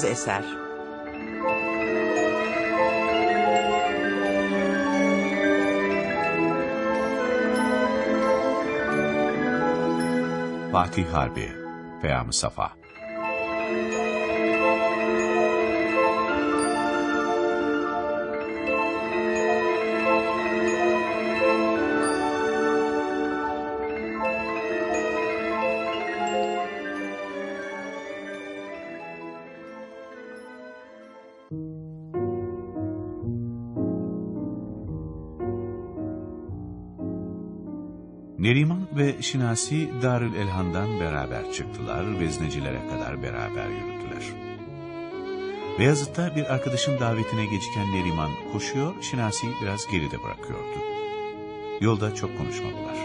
Bağımsız eser. Fatih Harbi, Peyam-ı Safa. Neriman ve Şinasi Darül Elhan'dan beraber çıktılar, veznecilere kadar beraber yürüdüler. Beyazıt'ta bir arkadaşın davetine geciken Neriman koşuyor, Şinasi'yi biraz geride bırakıyordu. Yolda çok konuşmadılar.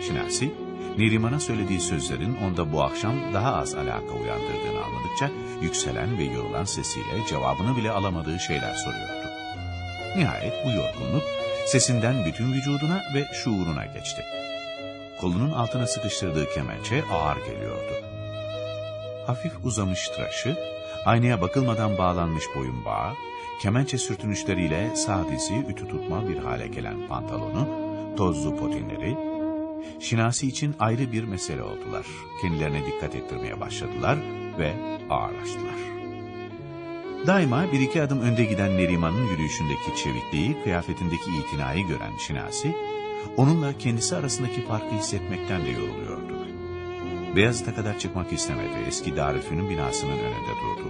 Şinasi, Neriman'a söylediği sözlerin onda bu akşam daha az alaka uyandırdığını anladıkça yükselen ve yorulan sesiyle cevabını bile alamadığı şeyler soruyordu. Nihayet bu yorgunluk sesinden bütün vücuduna ve şuuruna geçti. Kolunun altına sıkıştırdığı kemençe ağır geliyordu. Hafif uzamış tıraşı, aynaya bakılmadan bağlanmış boyun bağı, kemençe sürtünüşleriyle sağ dizi ütü tutma bir hale gelen pantolonu, tozlu potinleri, Şinasi için ayrı bir mesele oldular. Kendilerine dikkat ettirmeye başladılar ve ağırlaştılar. Daima bir iki adım önde giden Neriman'ın yürüyüşündeki çevikliği, kıyafetindeki itinayı gören Şinasi, onunla kendisi arasındaki farkı hissetmekten de yoruluyordu. Beyazıt'a kadar çıkmak istemedi, eski Darülfünun binasının önünde durdu.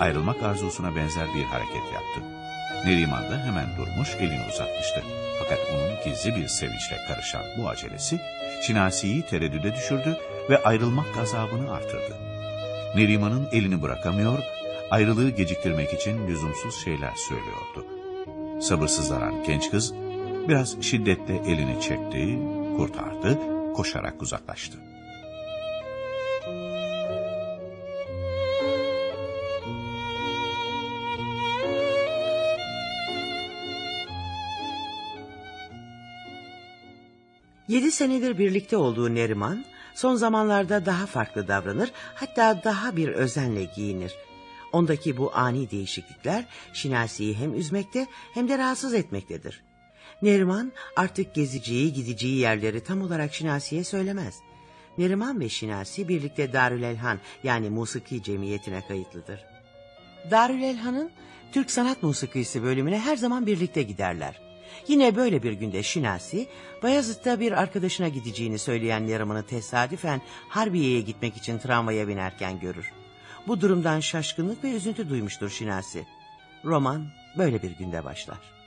Ayrılmak arzusuna benzer bir hareket yaptı. Neriman da hemen durmuş, elini uzatmıştı. Fakat onun gizli bir sevinçle karışan bu acelesi, Şinasi'yi tereddüde düşürdü ve ayrılmak gazabını artırdı. Neriman'ın elini bırakamıyor, ayrılığı geciktirmek için lüzumsuz şeyler söylüyordu. Sabırsızlanan genç kız, biraz şiddetle elini çekti, kurtardı, koşarak uzaklaştı. Yedi senedir birlikte olduğu Neriman, son zamanlarda daha farklı davranır, hatta daha bir özenle giyinir. Ondaki bu ani değişiklikler Şinasi'yi hem üzmekte hem de rahatsız etmektedir. Neriman artık gezeceği gideceği yerleri tam olarak Şinasi'ye söylemez. Neriman ve Şinasi birlikte Darülelhan yani musiki cemiyetine kayıtlıdır. Darülelhan'ın Türk Sanat Musikisi bölümüne her zaman birlikte giderler. Yine böyle bir günde Şinasi, Bayazıt'ta bir arkadaşına gideceğini söyleyen Neriman'ı tesadüfen Harbiye'ye gitmek için tramvaya binerken görür. Bu durumdan şaşkınlık ve üzüntü duymuştur Şinasi. Roman böyle bir günde başlar.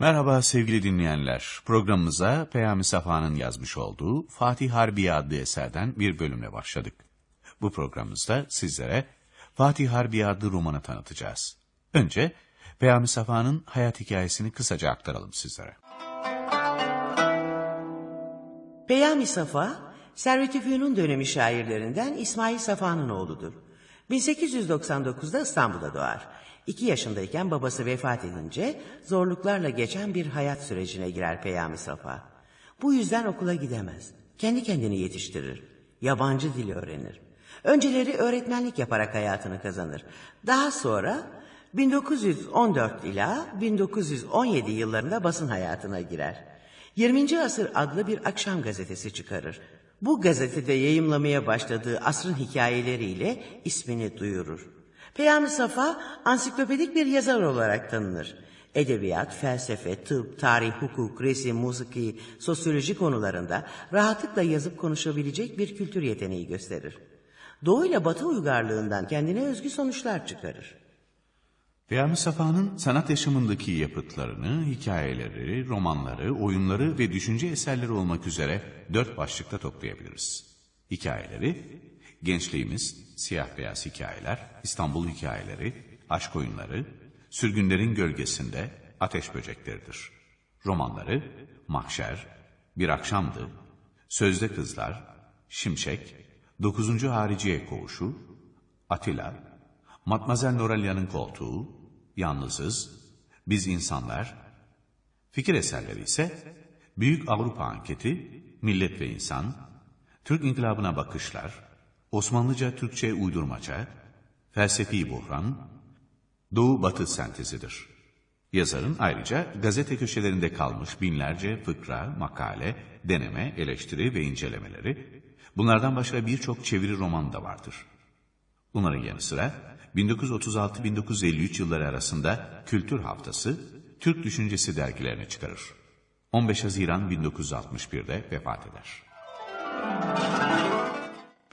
Merhaba sevgili dinleyenler. Programımıza Peyami Safa'nın yazmış olduğu Fatih Harbiye adlı eserden bir bölümle başladık. Bu programımızda sizlere Fatih Harbiye adlı romanı tanıtacağız. Önce Peyami Safa'nın hayat hikayesini kısaca aktaralım sizlere. Peyami Safa, Servet-i Fünun dönemi şairlerinden İsmail Safa'nın oğludur. 1899'da İstanbul'da doğar. İki yaşındayken babası vefat edince zorluklarla geçen bir hayat sürecine girer Peyami Safa. Bu yüzden okula gidemez. Kendi kendini yetiştirir. Yabancı dil öğrenir. Önceleri öğretmenlik yaparak hayatını kazanır. Daha sonra 1914 ila 1917 yıllarında basın hayatına girer. 20. Asır adlı bir akşam gazetesi çıkarır. Bu gazetede yayımlamaya başladığı asrın hikayeleriyle ismini duyurur. Peyami Safa ansiklopedik bir yazar olarak tanınır. Edebiyat, felsefe, tıp, tarih, hukuk, resim, musiki, sosyoloji konularında rahatlıkla yazıp konuşabilecek bir kültür yeteneği gösterir. Doğu ile Batı uygarlığından kendine özgü sonuçlar çıkarır. Peyami Safa'nın sanat yaşamındaki yapıtlarını, hikayeleri, romanları, oyunları ve düşünce eserleri olmak üzere dört başlıkta toplayabiliriz. Hikayeleri, gençliğimiz, siyah beyaz hikayeler, İstanbul hikayeleri, aşk oyunları, Sürgünlerin Gölgesinde, Ateş Böcekleridir. Romanları Mahşer, Bir Akşamdı, Sözde Kızlar, Şimşek, 9. Hariciye Koğuşu, Atilla, Matmazel Noralya'nın Koltuğu, Yalnızız, Biz İnsanlar, fikir eserleri ise Büyük Avrupa Anketi, Millet ve İnsan, Türk İnkılabına Bakışlar, Osmanlıca Türkçe Uydurmaca, Felsefi Buhran, Doğu-Batı sentezidir. Yazarın ayrıca gazete köşelerinde kalmış binlerce fıkra, makale, deneme, eleştiri ve incelemeleri, bunlardan başka birçok çeviri roman da vardır. Bunların yanı sıra 1936-1953 yılları arasında Kültür Haftası, Türk Düşüncesi dergilerini çıkarır. 15 Haziran 1961'de vefat eder.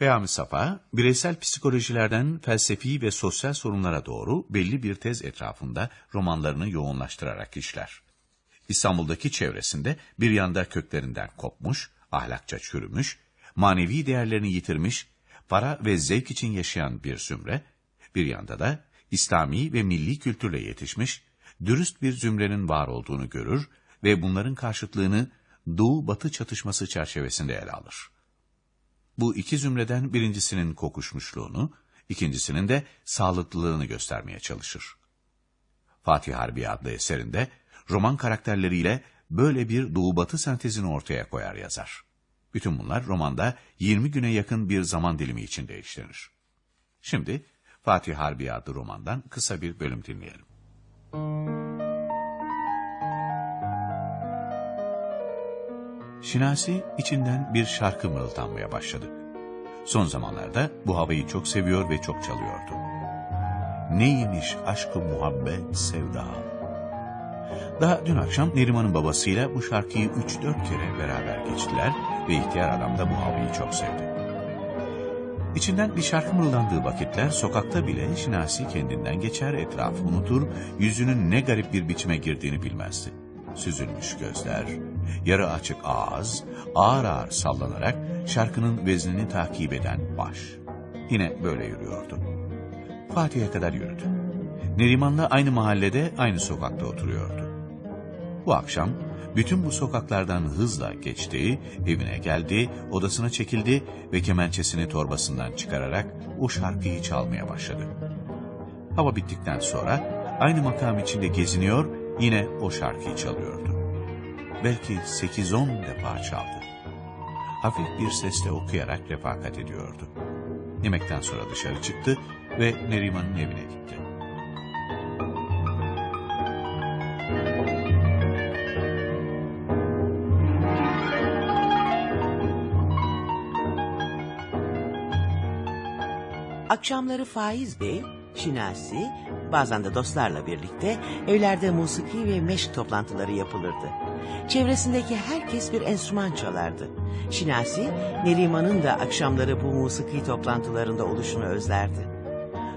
Peyami Safa, bireysel psikolojilerden felsefi ve sosyal sorunlara doğru belli bir tez etrafında romanlarını yoğunlaştırarak işler. İstanbul'daki çevresinde bir yanda köklerinden kopmuş, ahlakça çürümüş, manevi değerlerini yitirmiş, para ve zevk için yaşayan bir zümre, bir yanda da İslami ve milli kültürle yetişmiş, dürüst bir zümrenin var olduğunu görür ve bunların karşıtlığını Doğu-Batı çatışması çerçevesinde ele alır. Bu iki zümreden birincisinin kokuşmuşluğunu, ikincisinin de sağlıklılığını göstermeye çalışır. Fatih Harbi adlı eserinde roman karakterleriyle böyle bir doğu-batı sentezini ortaya koyar yazar. Bütün bunlar romanda 20 güne yakın bir zaman dilimi içinde işlenir. Şimdi Fatih Harbi adlı romandan kısa bir bölüm dinleyelim. Şinasi içinden bir şarkı mırıldanmaya başladı. Son zamanlarda bu havayı çok seviyor ve çok çalıyordu. Neymiş aşkı muhabbet sevda. Daha dün akşam Neriman'ın babasıyla bu şarkıyı 3-4 kere beraber geçtiler ve ihtiyar adam da bu havayı çok sevdi. İçinden bir şarkı mırıldandığı vakitler sokakta bile Şinasi kendinden geçer, etrafı unutur, yüzünün ne garip bir biçime girdiğini bilmezdi. Süzülmüş gözler, yarı açık ağız, ağır ağır sallanarak şarkının veznini takip eden baş. Yine böyle yürüyordu. Fatih'e kadar yürüdü. Neriman'la aynı mahallede, aynı sokakta oturuyordu. Bu akşam bütün bu sokaklardan hızla geçti, evine geldi, odasına çekildi ve kemençesini torbasından çıkararak o şarkıyı çalmaya başladı. Hava bittikten sonra aynı makam içinde geziniyor, yine o şarkıyı çalıyordu. Belki 8-10 defa çaldı. Hafif bir sesle okuyarak refakat ediyordu. Yemekten sonra dışarı çıktı ve Neriman'ın evine gitti. Akşamları Faiz Bey, Şinasi, bazen de dostlarla birlikte evlerde musiki ve meşk toplantıları yapılırdı. Çevresindeki herkes bir enstrüman çalardı. Şinasi, Neriman'ın da akşamları bu musiki toplantılarında oluşunu özlerdi.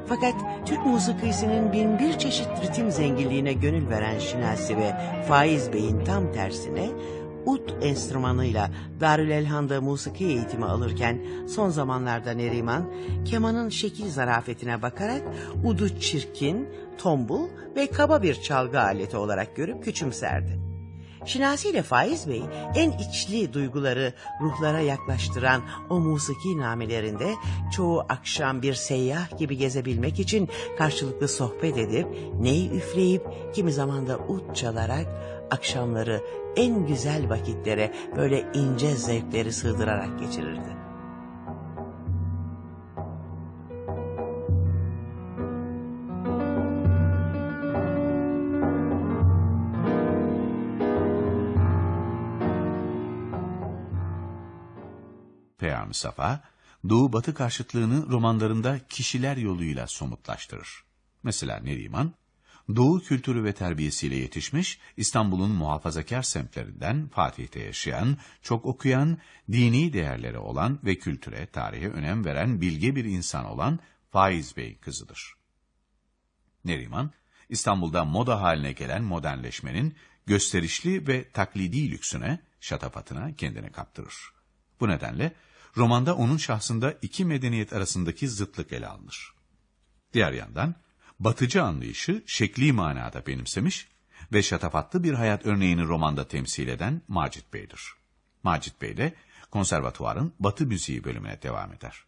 Fakat Türk musikisinin bin bir çeşit ritim zenginliğine gönül veren Şinasi ve Faiz Bey'in tam tersine ut enstrümanıyla Darül Elhan'da musiki eğitimi alırken son zamanlarda Neriman kemanın şekil zarafetine bakarak udu çirkin, tombul ve kaba bir çalgı aleti olarak görüp küçümserdi. Şinasi ile Faiz Bey en içli duyguları ruhlara yaklaştıran o musiki namelerinde çoğu akşam bir seyyah gibi gezebilmek için karşılıklı sohbet edip ney üfleyip kimi zaman da ut çalarak akşamları en güzel vakitlere böyle ince zevkleri sığdırarak geçirirdi. Peyami Safa, Doğu-Batı karşıtlığını romanlarında kişiler yoluyla somutlaştırır. Mesela Neriman, Doğu kültürü ve terbiyesiyle yetişmiş, İstanbul'un muhafazakar semtlerinden Fatih'te yaşayan, çok okuyan, dini değerleri olan ve kültüre, tarihe önem veren bilge bir insan olan Faiz Bey kızıdır. Neriman, İstanbul'da moda haline gelen modernleşmenin gösterişli ve taklidi lüksüne, şatafatına kendini kaptırır. Bu nedenle romanda onun şahsında iki medeniyet arasındaki zıtlık ele alınır. Diğer yandan batıcı anlayışı şekli manada benimsemiş ve şatafatlı bir hayat örneğini romanda temsil eden Macit Bey'dir. Macit Bey de konservatuvarın Batı müziği bölümüne devam eder.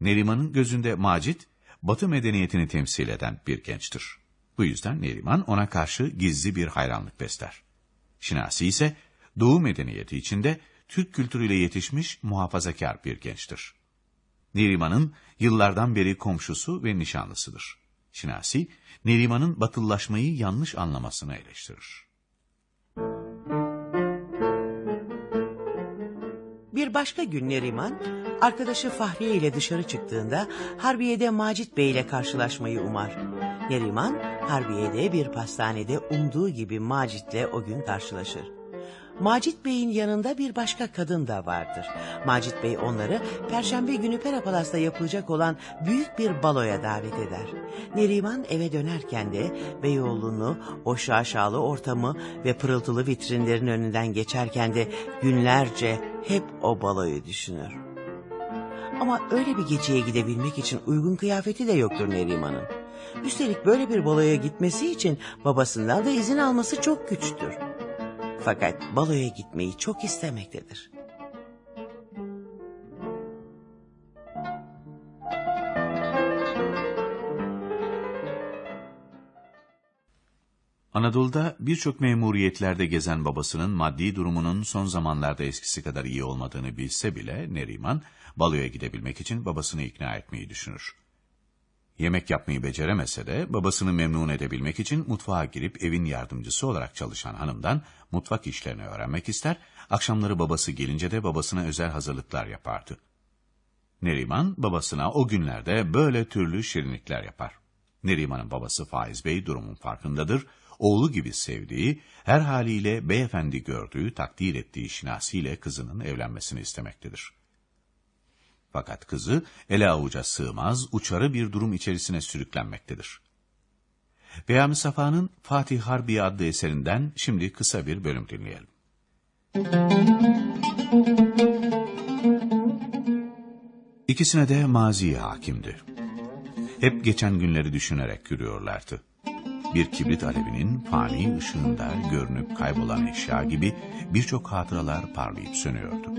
Neriman'ın gözünde Macit, Batı medeniyetini temsil eden bir gençtir. Bu yüzden Neriman ona karşı gizli bir hayranlık besler. Şinasi ise Doğu medeniyeti içinde Türk kültürüyle yetişmiş muhafazakar bir gençtir. Neriman'ın yıllardan beri komşusu ve nişanlısıdır. Şinasi, Neriman'ın batıllaşmayı yanlış anlamasını eleştirir. Bir başka gün Neriman, arkadaşı Fahriye ile dışarı çıktığında Harbiye'de Macit Bey ile karşılaşmayı umar. Neriman, Harbiye'de bir pastanede umduğu gibi Macit'le o gün karşılaşır. Macit Bey'in yanında bir başka kadın da vardır. Macit Bey onları Perşembe günü Pera Palas'ta yapılacak olan büyük bir baloya davet eder. Neriman eve dönerken de Beyoğlu'nu, o şaşalı ortamı ve pırıltılı vitrinlerin önünden geçerken de günlerce hep o baloyu düşünür. Ama öyle bir geceye gidebilmek için uygun kıyafeti de yoktur Neriman'ın. Üstelik böyle bir baloya gitmesi için babasından da izin alması çok güçtür. Fakat baloya gitmeyi çok istemektedir. Anadolu'da birçok memuriyetlerde gezen babasının maddi durumunun son zamanlarda eskisi kadar iyi olmadığını bilse bile Neriman, baloya gidebilmek için babasını ikna etmeyi düşünür. Yemek yapmayı beceremese de babasını memnun edebilmek için mutfağa girip evin yardımcısı olarak çalışan hanımdan mutfak işlerini öğrenmek ister, akşamları babası gelince de babasına özel hazırlıklar yapardı. Neriman babasına o günlerde böyle türlü şirinlikler yapar. Neriman'ın babası Faiz Bey durumun farkındadır, oğlu gibi sevdiği, her haliyle beyefendi gördüğü, takdir ettiği şinasiyle kızının evlenmesini istemektedir. Fakat kızı ele avuca sığmaz, uçarı bir durum içerisine sürüklenmektedir. Peyami Safa'nın Fatih Harbiye adlı eserinden şimdi kısa bir bölüm dinleyelim. İkisine de mazi hakimdi. Hep geçen günleri düşünerek yürüyorlardı. Bir kibrit alevinin fani ışığında görünüp kaybolan eşya gibi birçok hatıralar parlayıp sönüyordu.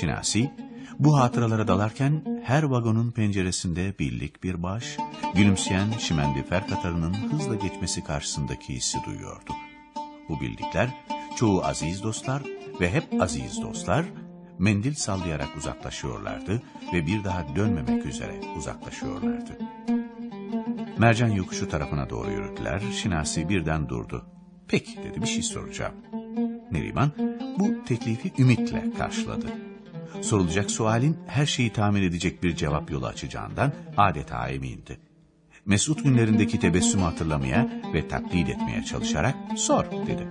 Şinasi, bu hatıralara dalarken her vagonun penceresinde birlik bir baş, gülümseyen şimendifer katarının hızla geçmesi karşısındaki hissi duyuyordu. Bu bildikler çoğu aziz dostlar ve hep aziz dostlar mendil sallayarak uzaklaşıyorlardı ve bir daha dönmemek üzere uzaklaşıyorlardı. Mercan yokuşu tarafına doğru yürüdüler. Şinasi birden durdu. Peki dedi bir şey soracağım. Neriman bu teklifi ümitle karşıladı. Sorulacak sualin her şeyi tahmin edecek bir cevap yolu açacağından adeta emindi. Mesut günlerindeki tebessümü hatırlamaya ve taklit etmeye çalışarak sor dedi.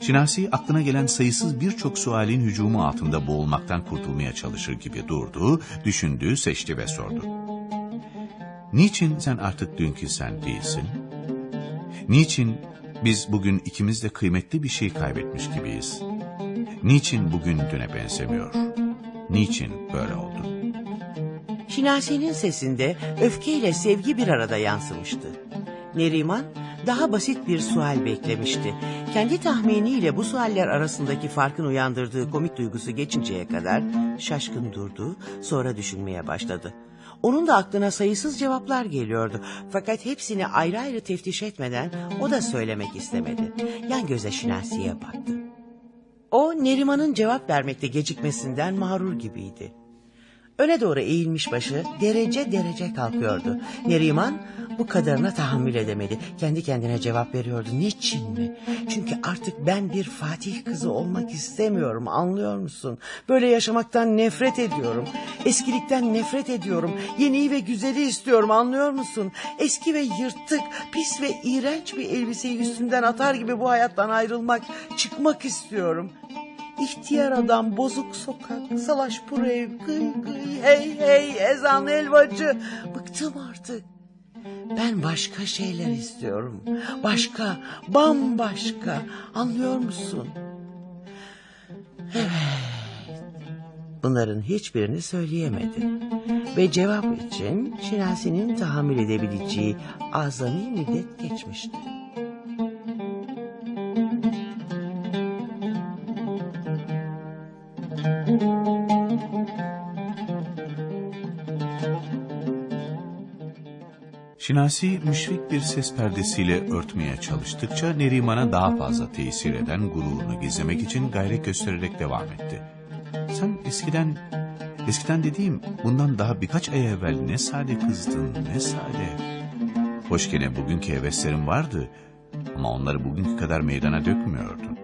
Şinasi aklına gelen sayısız birçok sualin hücumu altında boğulmaktan kurtulmaya çalışır gibi durdu, düşündü, seçti ve sordu. Niçin sen artık dünkü sen değilsin? Niçin biz bugün ikimiz de kıymetli bir şey kaybetmiş gibiyiz? Niçin bugün düne benzemiyor? Niçin böyle oldu? Şinasi'nin sesinde öfkeyle sevgi bir arada yansımıştı. Neriman daha basit bir sual beklemişti. Kendi tahminiyle bu sualler arasındaki farkın uyandırdığı komik duygusu geçinceye kadar şaşkın durdu, sonra düşünmeye başladı. Onun da aklına sayısız cevaplar geliyordu. Fakat hepsini ayrı ayrı teftiş etmeden o da söylemek istemedi. Yan göze Şinasi'ye baktı. O Neriman'ın cevap vermekte gecikmesinden mağrur gibiydi. Öne doğru eğilmiş başı derece derece kalkıyordu. Neriman bu kadarına tahammül edemedi. Kendi kendine cevap veriyordu. Niçin mi? Çünkü artık ben bir Fatih kızı olmak istemiyorum anlıyor musun? Böyle yaşamaktan nefret ediyorum. Eskilikten nefret ediyorum. Yeniyi ve güzeli istiyorum anlıyor musun? Eski ve yırtık, pis ve iğrenç bir elbiseyi üstünden atar gibi bu hayattan ayrılmak, çıkmak istiyorum. İhtiyar adam, bozuk sokak, salaş ev, gıy gıy, hey hey, ezan helvacı. Bıktım artık. Ben başka şeyler istiyorum. Başka, bambaşka. Anlıyor musun? Evet. Bunların hiçbirini söyleyemedi. ve cevap için Şinasi'nin tahammül edebileceği azami müddet geçmişti. Şinasi müşfik bir ses perdesiyle örtmeye çalıştıkça Neriman'a daha fazla tesir eden gururunu gizlemek için gayret göstererek devam etti. Sen eskiden, eskiden dediğim bundan daha birkaç ay evvel ne sade kızdın ne sade. Hoş gene bugünkü heveslerin vardı ama onları bugünkü kadar meydana dökmüyordun.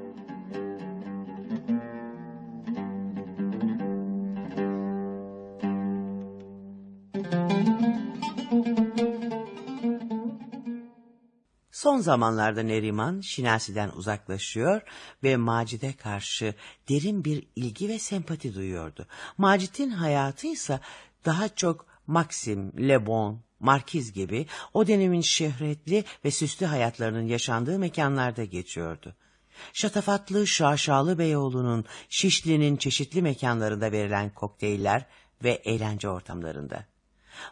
Son zamanlarda Neriman Şinasi'den uzaklaşıyor ve Macit'e karşı derin bir ilgi ve sempati duyuyordu. Macit'in hayatı ise daha çok Maxim, Le Bon, Markiz gibi o dönemin şöhretli ve süslü hayatlarının yaşandığı mekanlarda geçiyordu. Şatafatlı Şaşalı Beyoğlu'nun Şişli'nin çeşitli mekanlarında verilen kokteyller ve eğlence ortamlarında.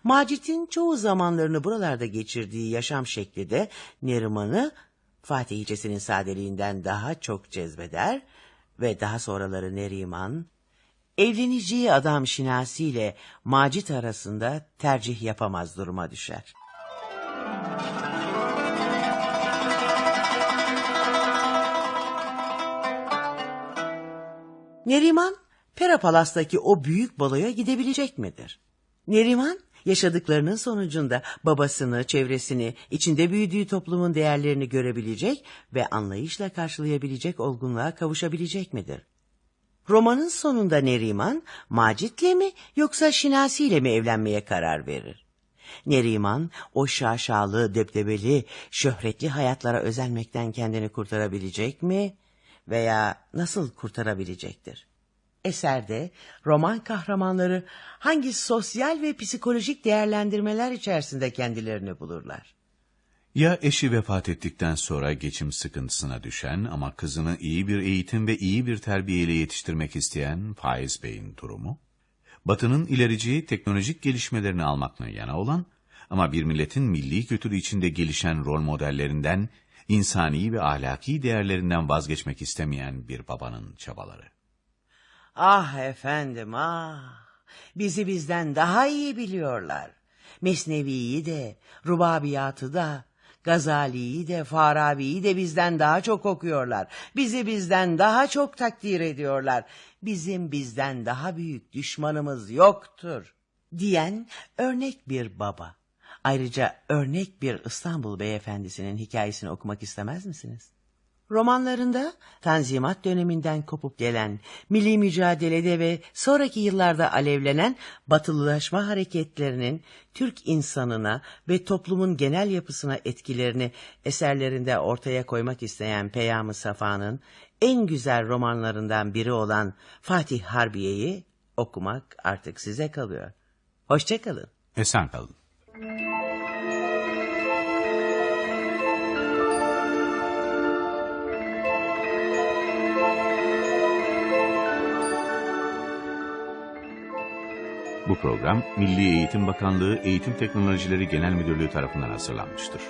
Macit'in çoğu zamanlarını buralarda geçirdiği yaşam şekli de Neriman'ı Fatihicesinin sadeliğinden daha çok cezbeder ve daha sonraları Neriman, evleneceği adam Şinasi ile Macit arasında tercih yapamaz duruma düşer. Neriman, Pera Palas'taki o büyük baloya gidebilecek midir? Neriman, yaşadıklarının sonucunda babasını, çevresini, içinde büyüdüğü toplumun değerlerini görebilecek ve anlayışla karşılayabilecek olgunluğa kavuşabilecek midir? Romanın sonunda Neriman, Macit'le mi yoksa Şinasi ile mi evlenmeye karar verir? Neriman, o şaşalı, debdebeli, şöhretli hayatlara özenmekten kendini kurtarabilecek mi? Veya nasıl kurtarabilecektir? Eserde roman kahramanları hangi sosyal ve psikolojik değerlendirmeler içerisinde kendilerini bulurlar? Ya eşi vefat ettikten sonra geçim sıkıntısına düşen ama kızını iyi bir eğitim ve iyi bir terbiyeyle yetiştirmek isteyen Faiz Bey'in durumu? Batı'nın ilerici teknolojik gelişmelerini almakla yana olan ama bir milletin milli kültürü içinde gelişen rol modellerinden, insani ve ahlaki değerlerinden vazgeçmek istemeyen bir babanın çabaları. Ah efendim ah, bizi bizden daha iyi biliyorlar. Mesnevi'yi de, Rubabiyatı da, Gazali'yi de, Farabi'yi de bizden daha çok okuyorlar. Bizi bizden daha çok takdir ediyorlar. Bizim bizden daha büyük düşmanımız yoktur. Diyen örnek bir baba. Ayrıca örnek bir İstanbul beyefendisinin hikayesini okumak istemez misiniz? Romanlarında Tanzimat döneminden kopup gelen, milli mücadelede ve sonraki yıllarda alevlenen batılılaşma hareketlerinin Türk insanına ve toplumun genel yapısına etkilerini eserlerinde ortaya koymak isteyen Peyam-ı Safa'nın en güzel romanlarından biri olan Fatih Harbiye'yi okumak artık size kalıyor. Hoşçakalın. Esen kalın. Bu program Milli Eğitim Bakanlığı Eğitim Teknolojileri Genel Müdürlüğü tarafından hazırlanmıştır.